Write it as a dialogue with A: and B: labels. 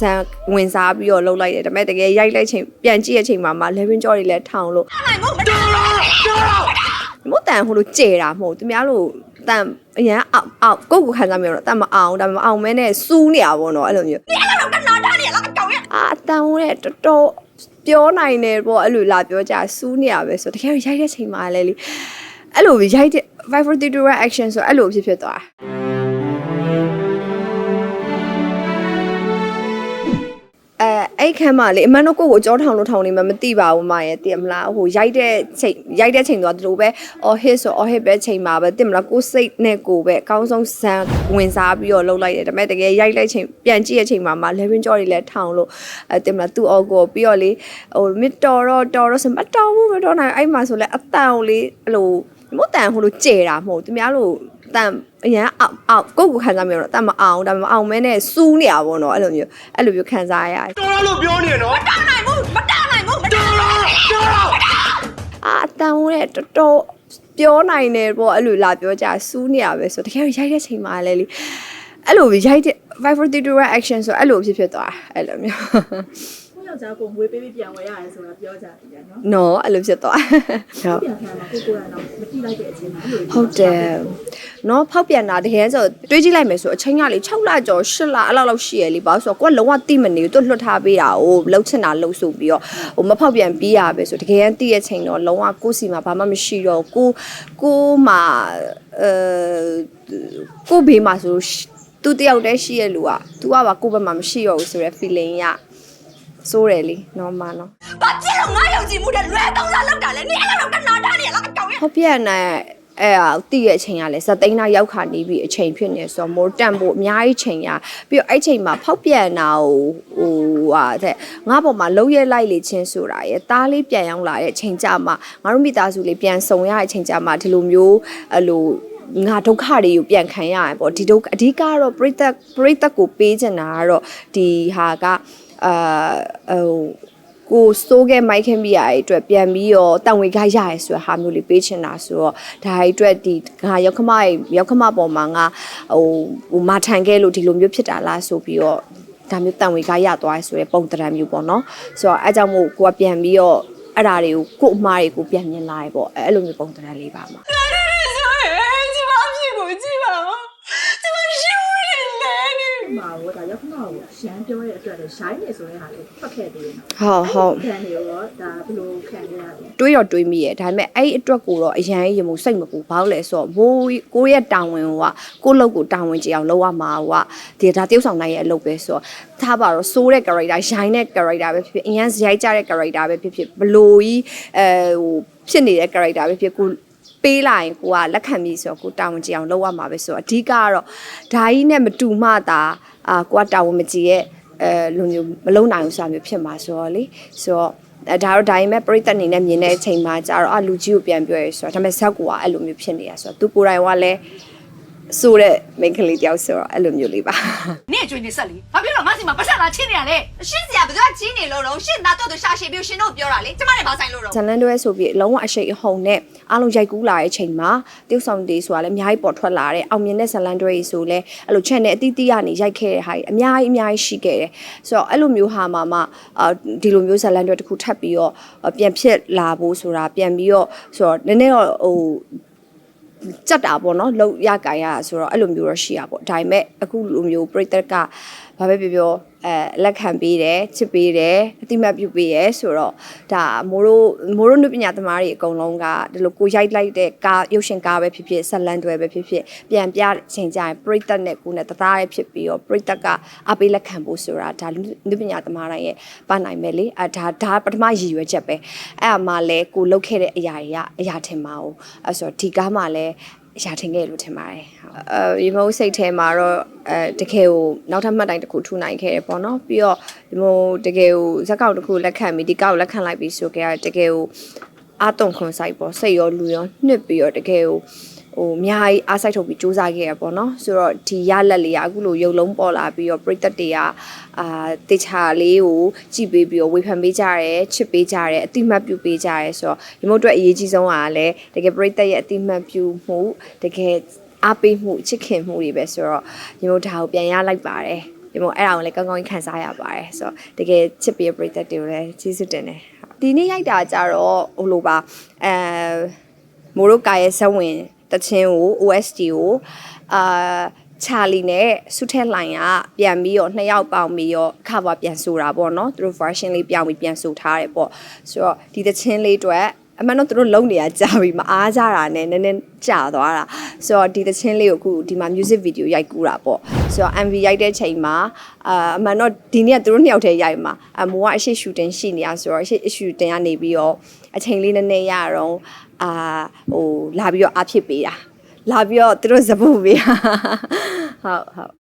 A: ဇန်ဝင်စားပြီးတော့လှုပ်လိုက်တယ်ဒါပေမဲ့တကယ်ရိုက်လိုက်ချိန်ပြန်ကြည့်တဲ့ချိန်မှာမှ11ကြောတွေလည်းထောင်လို့မဟုတ်တန်ဟိုလိုကြေတာမဟုတ်သူများလို့တန်အရန်အောက်အောက်ကိုယ့်ကိုယ်ခံစားမိတော့တန်မအောင်ဒါပေမဲ့မအောင်မဲနဲ့စူးနေရပါတော့အဲ့လိုမျိုးနေအဲ့လိုတော့နာတာနေလားအကောင်ရအာတန်ဟိုတဲ့တော်တော်ပြောနိုင်တယ်ပေါ့အဲ့လိုလာပြောကြစူးနေရပဲဆိုတကယ်ရိုက်တဲ့ချိန်မှာလည်းလေအဲ့လိုရိုက်တဲ့542 action ဆိုအဲ့လိုဖြစ်ဖြစ်သွားအဲ အဲ့ခမ်းမလေးအမှန်တော့ကိုယ့်ကိုကြောထောင်လို့ထောင်နေမှမသိပါဘူးမရဲ့တည်မလားဟိုရိုက်တဲ့ချိန်ရိုက်တဲ့ချိန်တော့ဒီလိုပဲ or hit ဆို or hit ပဲချိန်မှာပဲတည်မလားကိုယ်စိတ်နဲ့ကိုယ်ပဲအကောင်းဆုံးဇန်ဝင်စားပြီးတော့လှုပ်လိုက်တယ်ဒါပေမဲ့တကယ်ရိုက်လိုက်ချိန်ပြန်ကြည့်တဲ့ချိန်မှာမှ11ကြောတွေလည်းထောင်လို့အဲတည်မလားသူ့အော်ကိုပြီးတော့လေဟိုမစ်တော်တော့တော်တော့ဆိုမတော်ဘူးမတော်နိုင်အဲ့မှာဆိုလဲအတန်ကိုလေအဲ့လိုမဟုတ်တန်ဟိုလိုကြေတာမဟုတ်သူများလို့ တန်အရန်အောက်အောက်ကိုယ့်ကိုယ်ခံစားမိတော့တန်မအောင်ဒါပေမဲ့မအောင်မဲနဲ့စူးနေရပါတော့အဲ့လိုမျိုးအဲ့လိုမျိုးခံစားရရတယ်
B: တော်လို့ပြောနေနော်
A: အာအတန်ဟိုတဲ့တော်တော်ပြောနိုင်တယ်ပေါ့အဲ့လိုလာပြောကြစူးနေရပဲဆိုတကယ်ရိုက်တဲ့ချိန်မှာလည်းလေအဲ့လိုရိုက်တဲ့542 action ဆိုအဲ့လိုဖြစ်ဖြစ်သွားအဲ့လိုမျိုး
C: ကို ယောက်ျားကိုငွေပေးပြီးပြန်ဝယ်ရတယ်ဆိုတာပြောကြတယ်နော်
A: နော်အဲ့လိုဖြစ်သွားဟုတ်
C: ပြန်ခံမှာကိုကိုယ်ကတော့မတိလိုက်တဲ့အချိန်မှာအဲ့လို
A: ဟုတ်တယ်နော်ဖောက်ပြန်တာတကယ်ဆိုတွေးကြည့်လိုက်မယ်ဆိုအချိန်ကလေ6လကျော်8လအဲ့လောက်လောက်ရှိရလေဘာလို့ဆိုတော့ကိုကလုံးဝတိမနေဘူးသူလွတ်ထားပေးတာကိုလှုပ်ချင်တာလှုပ်ဆိုပြီးတော့ဟိုမဖောက်ပြန်ပြီးရပဲဆိုတကယ်တိရဲ့ချိန်တော့လုံးဝကိုယ့်စီမှာဘာမှမရှိတော့ကိုကိုမှာအဲကိုဘေးမှာဆိုသူတယောက်တည်းရှိရလူက तू ကပါကိုယ့်ဘက်မှာမရှိတော့ဘူးဆိုရယ် feeling ရ စိုးတယ်လीနော်မနော်
D: ဘာဖြစ်လို့ငါယုံကြည်မှုတဲ့လွဲသုံးစားလောက်တာလဲနင်အဲ့လိုတော့နာတာနေလားအကောင်ရ
A: ဟောပြက်နဲ့အဲ့ဟာတည့်ရဲ့အချိန်ကလည်းဇက်သိန်းသားရောက်ခါနေပြီအချိန်ဖြစ်နေဆိုတော့မိုးတန့်ဖို့အများကြီးချိန်ရပြီးတော့အဲ့ချိန်မှာဖောက်ပြန်တာကိုဟိုဟာတဲ့ငါပေါ်မှာလုံးရဲလိုက်လေချင်းဆိုတာရယ်တားလေးပြန်ရောက်လာတဲ့အချိန်ကြမှာငါတို့မိသားစုလေးပြန်ဆုံရတဲ့အချိန်ကြမှာဒီလိုမျိုးအဲ့လိုငါဒုက္ခတွေကိုပြန်ခံရရင်ပေါ့ဒီဒုက္ခအဓိကတော့ပရိသတ်ပရိသတ်ကိုပေးချင်တာကတော့ဒီဟာက အာဟိုကိုစိုးခဲ့မိုက်ခင်ပြရတဲ့အတွက်ပြန်ပြီးတော့တန်ဝေခိုက်ရရဲဆိုတဲ့ဟာမျိုးလေးပေးချင်တာဆိုတော့ဒါအတွက်ဒီငါရောက်ခမရဲ့ရောက်ခမပေါ်မှာငါဟိုဟိုမာထန်ခဲ့လို့ဒီလိုမျိုးဖြစ်တာလားဆိုပြီးတော့ဒါမျိုးတန်ဝေခိုက်ရသွားရဲဆိုတဲ့ပုံတရံမျိုးပေါ့နော်ဆိုတော့အဲကြောင့်မို့ကိုကပြန်ပြီးတော့အဲ့ဒါတွေကိုကို့အမားတွေကိုပြန်မြင်လာရပေါ့အဲ့လိုမျိုးပုံတရံလေးပါမှာ
D: ဆိုရင်ဒီမှာအဖြစ်ကိုကြည့်ပါဦးဒီမှာရှူနေလေနေ
C: မှာဘောဒါ ရောက်ခဏကိုရှမ်းပြောတဲ့အတွက်လည်းရှိုင်းနေဆိုတဲ့ဟာလေးဖတ်ခဲ့သေးတယ်နော်
A: ဟုတ်ဟုတ်
C: ခံနေရောဒါဘယ်လိုခံရလဲ
A: တွေးတော့တွေးမိရဲ့ဒါပေမဲ့အဲ့ဒီအတွက်ကိုတော့အရန်ရင်မို့စိတ်မပူဘာလို့လဲဆိုတော့မိုးကိုယ့်ရဲ့တာဝန်ကကိုယ့်လုပ်ကိုတာဝန်ကြည့်အောင်လုပ်ရမှာကဒီဒါတယောက်ဆောင်နိုင်ရဲ့အလုပ်ပဲဆိုတော့ထားပါတော့စိုးတဲ့ character ရိုင်းတဲ့ character ပဲဖြစ်ဖြစ်အရန်ရိုက်ကြတဲ့ character ပဲဖြစ်ဖြစ်ဘလို့ကြီးအဲဟိုဖြစ်နေတဲ့ character ပဲဖြစ်ကို ပေးလိုက်ရင်ကိုကလက်ခံပြီးဆိုတော့ကိုတာဝန်ကြည့်အောင်လုပ်ရမှာပဲဆိုတော့အဓိကကတော့ဒါကြီးနဲ့မတူမှသာအာကိုကတာဝန်မကြည့်ရဲ့အဲလူမျိုးမလုံနိုင်ဘူးဆိုတာမျိုးဖြစ်မှာဆိုတော့လေဆိုတော့အဲဒါတော့ဒါပေမဲ့ပြိသက်အနေနဲ့မြင်တဲ့အချိန်မှာကျတော့အလူကြီးကိုပြန်ပြောရဲဆိုတော့ဒါပေမဲ့ဇက်ကကအဲ့လိုမျိုးဖြစ်နေတာဆိုတော့သူကိုယ်တိုင်ကလည်း ဆိုတဲ့မိန်းကလေးတယောက်ဆိုတော့အဲ့လိုမျိုးလေးပါ
D: နင့်အကျွေးနေဆက်လीဘာဖြစ်လို့ငါစီမှာပတ်ဆက်လာချင်းနေရလဲရှင်းစရာဘယ်သူကချင်းနေလို့တော့ရှင်းသားတော့သူရှာရှည်ပြီးရှင်တို့ပြောတာလေကျမလည်းမဆိုင်လို့တော့
A: ဇန်လန်တွဲဆိုပြီးအလုံးဝအရှိန်အဟုန်နဲ့အားလုံးရိုက်ကူးလာတဲ့အချိန်မှာတိ ਉ ဆောင်တေးဆိုတာလည်းအများကြီးပေါ်ထွက်လာတဲ့အောင်မြင်တဲ့ဇန်လန်တွဲကြီးဆိုလဲအဲ့လို channel အသီးသီးကနေရိုက်ခဲ့တဲ့ဟာကြီးအများကြီးအများကြီးရှိခဲ့တယ်ဆိုတော့အဲ့လိုမျိုးဟာမှာမှအာဒီလိုမျိုးဇန်လန်တွဲတစ်ခုထပ်ပြီးတော့ပြန်ဖြစ်လာဖို့ဆိုတာပြန်ပြီးတော့ဆိုတော့နည်းနည်းတော့ဟို ကြက်တာပေါ့နော်လောက်ရကြရဆိုတော့အဲ့လိုမျိုးတော့ရှိရပေါ့ဒါပေမဲ့အခုလိုမျိုးပြိတ္တကဘာပဲပြောပြောအဲလက်ခံပေးတယ်ချစ်ပေးတယ်အတိမတ်ပြုပေးရဲဆိုတော့ဒါမိုးတို့မိုးတို့နုပညာသမားတွေအကုန်လုံးကဒီလိုကိုရိုက်လိုက်တဲ့ကားရုပ်ရှင်ကားပဲဖြစ်ဖြစ်ဆက်လန်တွဲပဲဖြစ်ဖြစ်ပြန်ပြချိန်ကြရင်ပြိတ္တနဲ့ကိုနဲ့တသားရဲဖြစ်ပြီးတော့ပြိတ္တကအပေးလက်ခံဖို့ဆိုတာဒါနုပညာသမားတိုင်းရဲ့ပါနိုင်မယ်လေအဲဒါဒါပထမရည်ရွယ်ချက်ပဲအဲ့အမှလဲကိုလုတ်ခဲ့တဲ့အရာတွေကအရာထင်ပါဘူးအဲ့ဆိုတော့ဒီကားမှလည်း ရာထင်ခဲ့လို့ထင်ပါတယ်။အဲရေမုံစိတ်ထဲမှာတော့အဲတကယ်ကိုနောက်ထပ်မှတ်တိုင်တစ်ခုထူနိုင်ခဲ့တယ်ပေါ့နော်။ပြီးတော့ဒီမိုတကယ်ကိုဇက်ကောက်တစ်ခုလက်ခံပြီးဒီကောက်လက်ခံလိုက်ပြီးဆိုကြရတကယ်ကိုအာတုံခွန်ဆိုင်ပေါ့စိတ်ရောလူရောနှစ်ပြီးတော့တကယ်ကို ဟိုအများကြီးအားစိုက်ထုတ်ပြီးစူးစမ်းခဲ့ရပေါ့နော်ဆိုတော့ဒီရလက်လေးကအခုလိုရုပ်လုံးပေါ်လာပြီးတော့ပြိသက်တွေကအာတေချာလေးကိုကြည့်ပေးပြီးတော့ဝေဖန်ပေးကြရဲချစ်ပေးကြရဲအတိမတ်ပြုပေးကြရဲဆိုတော့ဒီမို့အတွက်အရေးကြီးဆုံးကလည်းတကယ်ပြိသက်ရဲ့အတိမတ်ပြုမှုတကယ်အားပေးမှုချစ်ခင်မှုတွေပဲဆိုတော့ဒီမို့ဒါကိုပြန်ရလိုက်ပါတယ်ဒီမို့အဲ့ဒါကိုလည်းကောင်းကောင်းကြီးခံစားရပါတယ်ဆိုတော့တကယ်ချစ်ပြီးပရိသတ်တွေကိုလည်းကျေးဇူးတင်တယ်ဒီနေ့ရိုက်တာကြတော့ဟိုလိုပါအဲမိုရိုကာရဲ့ဇက်ဝင် တချင်းကို OST ကိုအာချာလီနဲ့ဆုထက်လိုင်ကပြန်ပြီးတော့နှစ်ယောက်ပေါင်ပြီးတော့ခါပါပြန်ဆိုတာပေါ့နော်သူတို့ version လေးပြောင်းပြီးပြန်ဆိုထားတယ်ပေါ့ဆိုတော့ဒီတချင်းလေးအတွက် အမှန်တော့သူတို့လုံနေရကြာပြီမအားကြတာနဲ့နည်းနည်းကြာသွားတာဆိုတော့ဒီသချင်းလေးကိုအခုဒီမှာ music video ရိုက်ကူးတာပေါ့ဆိုတော့ MV ရိုက်တဲ့ချိန်မှာအာအမှန်တော့ဒီနေ့ကသူတို့နှစ်ယောက်တည်းရိုက်မှာအမိုးကအရှိ shooting ရှိနေရဆိုတော့အရှိ shooting ကနေပြီးတော့အချိန်လေးနည်းနည်းရတော့အာဟိုလာပြီးတော့အဖြစ်ပေးတာလာပြီးတော့သူတို့ဇပုတ်ပေးတာဟုတ်ဟုတ်